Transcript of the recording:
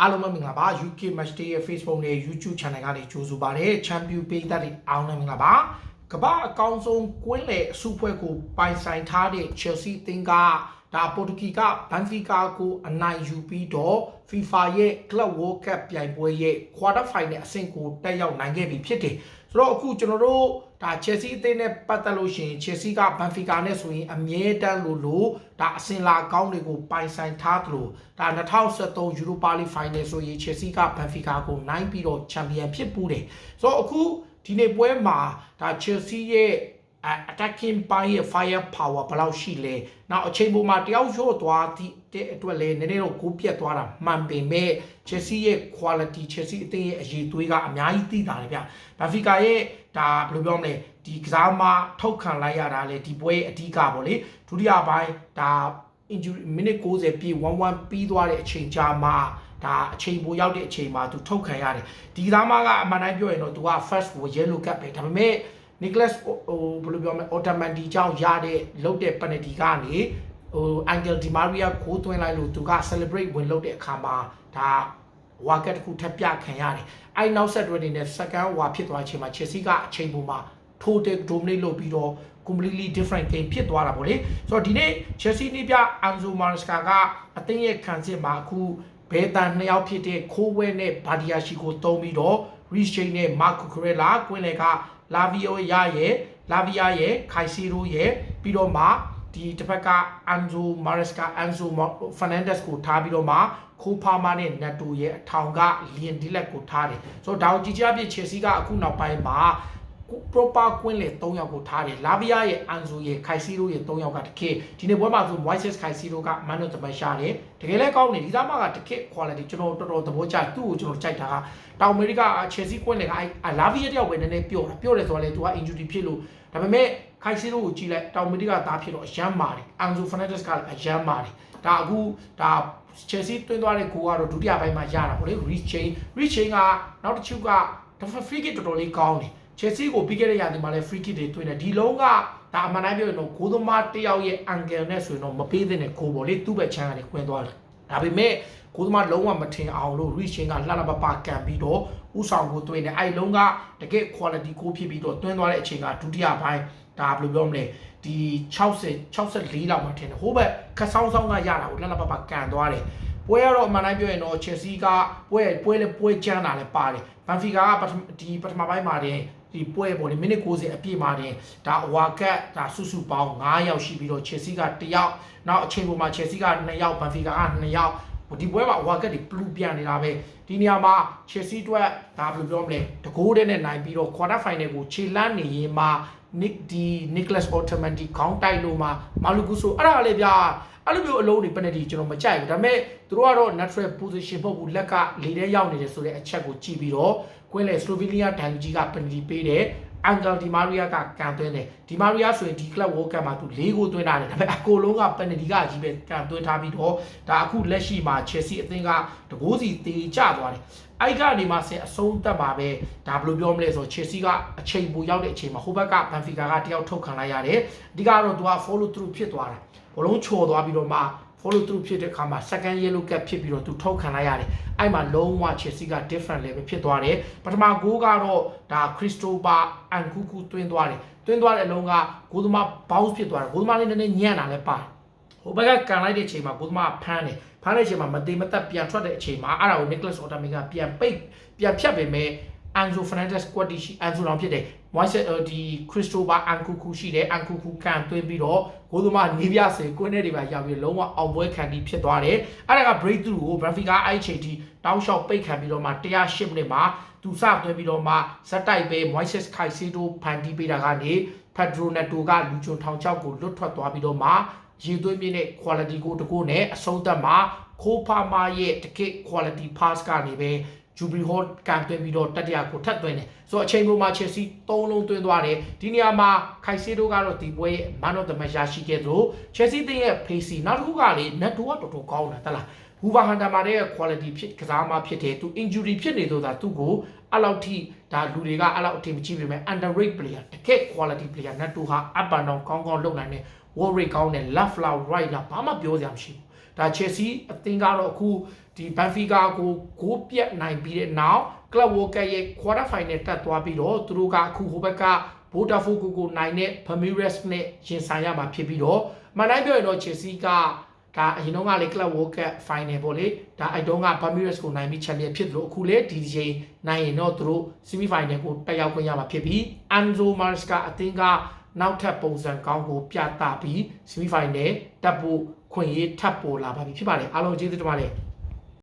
အားလုံးပဲမင်္ဂလာပါ UK Match Day ရဲ့ Facebook နဲ့ YouTube Channel ကနေကြိုဆိုပါရစေ Champion ပေးသက်တွေအားလုံးပဲမင်္ဂလာပါ ကမ္ဘာအကောင်းဆုံးကွင်းလေအစုဖွဲ့ကိုပိုင်ဆိုင်ထားတဲ့ Chelsea အသင်းကဒါပေါ်တူဂီကဘန်ဖီကာကိုအနိုင်ယူပြီးတော့ FIFA ရဲ့ Club World Cup ပြိုင်ပွဲရဲ့ Quarter Final အဆင့်ကိုတက်ရောက်နိုင်ခဲ့ပြီဖြစ်တယ်ဆိုတော့အခုကျွန်တော်တို့ဒါ Chelsea အသင်းနဲ့ပတ်သက်လို့ရှိရင် Chelsea က Benfica နဲ့ဆိုရင်အမြဲတမ်းလို့လို့ဒါအစင်လာကောင်းတွေကိုပိုင်ဆိုင်ထားသလိုဒါ2023 Europa League Final ဆိုရင် Chelsea က Benfica ကိုနိုင်ပြီးတော့ Champion ဖြစ်ပူးတယ်ဆိုတော့အခု ဒီနေ့ပွဲမှာဒါ Chelsea ရဲ့ attacking ပိုင်းရဲ့ fire power ဘယ်လောက်ရှိလဲနောက်အချိန်ပေါ်မှာတယောက်ရော့သွားတဲ့အတွက်လည်းနည်းနည်းတော့ကိုပြတ်သွားတာမှန်ပေမဲ့ Chelsea ရဲ့ quality Chelsea အသင်းရဲ့အရေးသွေးကအများကြီးသိတာလေဗျ။ Benfica ရဲ့ဒါဘယ်လိုပြောမလဲဒီကစားမထုတ်ခံလိုက်ရတာလေဒီပွဲအဓိကပေါ့လေဒုတိယပိုင်းဒါ injury minute 60ပြည့်1-1ပြီးသွားတဲ့အချိန်ကြာမှာ ဒါအချိန်ပိုရောက်တဲ့အချိန်မှာသူထုတ်ခံရတယ်ဒီကစားမကအမှန်တိုင်းပြောရင်တော့သူက first yellow card ပဲဒါပေမဲ့ Nicholas ဟိုဘယ်လိုပြောမလဲ automatic ကြောင့်ရတဲ့လုတ်တဲ့ penalty ကနေဟို Angel Di Maria ကိုသွင်းလိုက်လို့သူက celebrate ဝင်လုပ်တဲ့အခါမှာဒါဝါကတ်တစ်ခုထပ်ပြခံရတယ်။အဲ့နောက်ဆက်တွဲနေတဲ့ second ဝါဖြစ်သွားချိန်မှာ Chelsea ကအချိန်ပုံမှာ total dominate လုပ်ပြီးတော့ completely different game ဖြစ်သွားတာပေါ့လေ။ဆိုတော့ဒီနေ့ Chelsea နေပြ Anzo Maresca ကအသင်းရဲ့ခံစစ်မှာအခု ဘဲတန်နှစ်ယောက်ဖြစ်တဲ့ခိုးဝဲနဲ့ဘာဒီယာရှိကိုတုံးပြီးတော့ Rich Chain နဲ့ Marco Corella ကွင်းလေကလာဗီယိုရရဲ့လာဗီယာရဲ့ခိုင်စီရိုရဲ့ပြီးတော့မှဒီတစ်ဖက်ကအန်ဇိုမာရက်စကာအန်ဇိုဖာနန်ဒက်စ်ကိုထားပြီးတော့မှခိုးဖာမာနဲ့နက်တိုရဲ့အထောင်ကလီယန်ဒီလက်ကိုထားတယ်ဆိုတော့ဒါကိုကြည့်ကြပြချယ်ဆီကအခုနောက်ပိုင်းမှာ proper ကွင်းလေ၃ယောက်ကိုထားတယ်လာဗီယာရဲ့အန်ဇိုရဲ့ခိုင်စီရိုရဲ့၃ယောက်ကတခေဒီနေ့ပွဲမှာဆို Moises ခိုင်စီရိုက man of the match ရတယ်တကယ်လဲကောင်းတယ်ဒီသားမကတခေ quality ကျွန်တော်တော်တော်သဘောကျသူ့ကိုကျွန်တော်ကြိုက်တာကတောင်အမေရိက Chelsea ကွင်းလေကအဲလာဗီယာတယောက်ပဲနည်းနည်းပြော့တာပြော့တယ်ဆိုတော့လေသူက injury ဖြစ်လို့ဒါပေမဲ့ခိုင်စီရိုကိုကြည့်လိုက်တောင်အမေရိကသားဖြစ်တော့အရမ်းမာတယ်အန်ဇိုဖာနက်ဒက်စ်ကလည်းအရမ်းမာတယ်ဒါအခုဒါ Chelsea တွင်းသွားတဲ့ဂိုးကတော့ဒုတိယပိုင်းမှာရတာပေါ့လေ Rich Chain Rich Chain ကနောက်တစ်ချုပ်ကဒါ free kick တော်တော်လေးကောင်းတယ် Chelsea ကိုပြီးခဲ့တဲ့ရာသီမှာလည်း free kick တွေတွင်းတယ်ဒီလုံးကဒါအမှန်တိုင်းပြောရင်တော့ဂိုးသမားတစ်ယောက်ရဲ့ angle နဲ့ဆိုရင်တော့မပေးသင့်တဲ့ဂိုးပေါ့လေသူ့ဘက်ချမ်းကနေခွင်းသွားတယ်ဒါပေမဲ့ကိုသမားလုံးဝမထင်အောင်လို့ reach ချင်းကလှလှပပကန်ပြီးတော့ဥဆောင်ကိုတွင်းတယ်အဲ့လုံးကတကယ် quality ကိုဖြစ်ပြီးတော့တွင်းသွားတဲ့အချိန်ကဒုတိယပိုင်းဒါဘယ်လိုပြောမလဲဒီ60 64လောက်မှထင်တယ်ဟိုဘက်ခက်ဆောင်းဆောင်းကရတာကိုလှလှပပကန်သွားတယ်ပွဲကတော့အမှန်တိုင်းပြောရင်တော့ Chelsea ကပွဲပွဲလေပွဲကျန်းတာလည်းပါတယ်ဘန်ဖီကာကပထမဒီပထမပိုင်းမှာတင် ဒီပွဲပေါ်လေမိနစ်90အပြည့်မှာတင်ဒါအဝါကတ်ဒါစုစုပေါင်း9ယောက်ရှိပြီးတော့ Chelsea က1ယောက်နောက်အချိန်ပေါ်မှာ Chelsea က2ယောက်ဘန်ဖီကာက2ယောက် ဒီပွဲမှာဝါကတ်တွေပလူပြန်နေတာပဲဒီနေရာမှာ Chelsea အတွက်ဒါဘယ်လိုပြောမလဲတကိုးတဲ့နဲ့နိုင်ပြီးတော့ quarter final ကိုခြေလန်းနေရင်မှာ Nick ဒီ Nicholas Ottoman ဒီခေါင်းတိုက်လို့မှာမာလူကူဆိုအဲ့ဒါလည်းဗျာအဲ့လိုမျိုးအလုံးတွေ penalty ကျွန်တော်မကြိုက်ဘူးဒါပေမဲ့သူတို့ကတော့ natural position မဟုတ်ဘူးလက်ကလေထဲရောက်နေတယ်ဆိုတဲ့အချက်ကိုကြည့်ပြီးတော့ကွင်းလေ Slovenia ဒိုင်ကြီးက penalty ပေးတယ် အန်ဂယ်ဒီမာရီယာကကန်သွင်းတယ်ဒီမာရီယာဆိုရင်ဒီ club world cup မှာသူ၄ဂိုးသွင်းတာတယ်ဒါပေမဲ့အကိုလုံးက penalty ကကြီးပဲကန်သွင်းထားပြီးတော့ဒါအခုလက်ရှိမှာ Chelsea အသင်းကတကိုးစီတေကျသွားတယ်အဲ့ကနေမှဆင်အဆုံးသက်ပါပဲဒါဘယ်လိုပြောမလဲဆိုတော့ Chelsea ကအချိန်ပိုရောက်တဲ့အချိန်မှာဟိုဘက်က Benfica ကတယောက်ထုတ်ခံလိုက်ရတယ်အဓိကတော့သူက follow through ဖြစ်သွားတာဘလုံးချော်သွားပြီးတော့မှ follow through ဖြစ်တဲ့အခါမှာ second yellow card ဖြစ်ပြီးတော့သူထုတ်ခံလိုက်ရတယ်အဲ့မှာလုံးဝ Chelsea က different level ဖြစ်သွားတယ်ပထမဂိုးကတော့ဒါ Christopher Ankuku တွင်းသွားတယ်တွင်းသွားတဲ့အလုံးကဂိုးသမား bounce ဖြစ်သွားတယ်ဂိုးသမားလေးနည်းနည်းညံ့တာလည်းပါတယ်ဟိုဘက်ကကန်လိုက်တဲ့အချိန်မှာဂိုးသမားဖမ်းတယ်ဖမ်းတဲ့အချိန်မှာမသေးမသက်ပြန်ထွက်တဲ့အချိန်မှာအဲ့ဒါကို Nicholas Ottoman ကပြန်ပိတ်ပြန်ဖြတ်ပေမဲ့ Anzo Fernandez squad ရှိ Anzo လောင်ဖြစ်တယ် Moise ဒီ Christopher Ankuku ရှိတယ် Ankuku ကန်သွင်းပြီးတော့ဂိုးသမားနေပြစေကွင်းထဲတွေပါရောက်ပြီးလုံးဝအောင်ပွဲခံပြီးဖြစ်သွားတယ်အဲ့ဒါက break through ကို Benfica အဲ့ချိန်ထိတောင်းလျှောက်ပိတ်ခံပြီးတော့မှ108မိနစ်မှာသူစသွင်းပြီးတော့မှဇက်တိုက်ပဲ Moises Caicedo ဖန်တီးပေးတာကနေ Pedro Neto ကလူချွန်ထောင်ချောက်ကိုလွတ်ထွက်သွားပြီးတော့မှရေသွင်းပြင်းတဲ့ quality ကိုတကိုးနဲ့အဆုံးသတ်မှာခိုးဖာမာရဲ့တကယ့် quality pass ကနေပဲ ဂျူဘီဟော့ကန်သွင်းပြီးတော့တတိယကိုထပ်သွင်းတယ်ဆိုတော့အချိန်ပေါ်မှာ Chelsea ၃လုံးသွင်းသွားတယ်ဒီနေရာမှာခိုင်စီဒိုကတော့ဒီပွဲရဲ့ man of the match ရရှိခဲ့သလို Chelsea တင်းရဲ့ pace နောက်တစ်ခုကလေ Neto ကတော်တော်ကောင်းတာတလားဟူဗာဟန်တာမာတဲ့ quality ဖြစ်ကစားမဖြစ်တယ်သူ injury ဖြစ်နေတော့ဒါသူ့ကိုအဲ့လောက်ထိဒါလူတွေကအဲ့လောက်အထင်မကြီးပေမဲ့ underrate player တကယ့် quality player Neto ဟာ up and down ကောင်းကောင်းလုပ်နိုင်တယ် wall rate ကောင်းတယ် left လား right လားဘာမှပြောစရာမရှိဘူး ဒါ Chelsea အသင်းကတော့အခုဒီ Benfica ကိုဂိုးပြတ်နိုင်ပြီးတဲ့နောက် Club World Cup ရဲ့ quarter final တက်သွားပြီးတော့သူတို့ကအခုဟိုဘက်က Botafogo ကိုနိုင်တဲ့ Palmeiras နဲ့ရင်ဆိုင်ရမှာဖြစ်ပြီးတော့မန်တိုင်းပြောရင်တော့ Chelsea ကဒါအရင်တော့ကလေ Club World Cup final ပေါ့လေဒါအဲ့တုန်းက Palmeiras ကိုနိုင်ပြီး champion ဖြစ်သလိုအခုလေဒီချိန်နိုင်ရင်တော့သူတို့ semi final ကိုတက်ရောက်ခွင့်ရမှာဖြစ်ပြီး Anzo Maresca အသင်းက နောက်ထပ်ပုံစံကောင်းကိုပြသပြီး semi final တက်ဖို့ခွင့်ရထပ်ပေါ်လာပါပြီဖြစ်ပါတယ်အားလုံးကျေးဇူးတင်ပါတယ်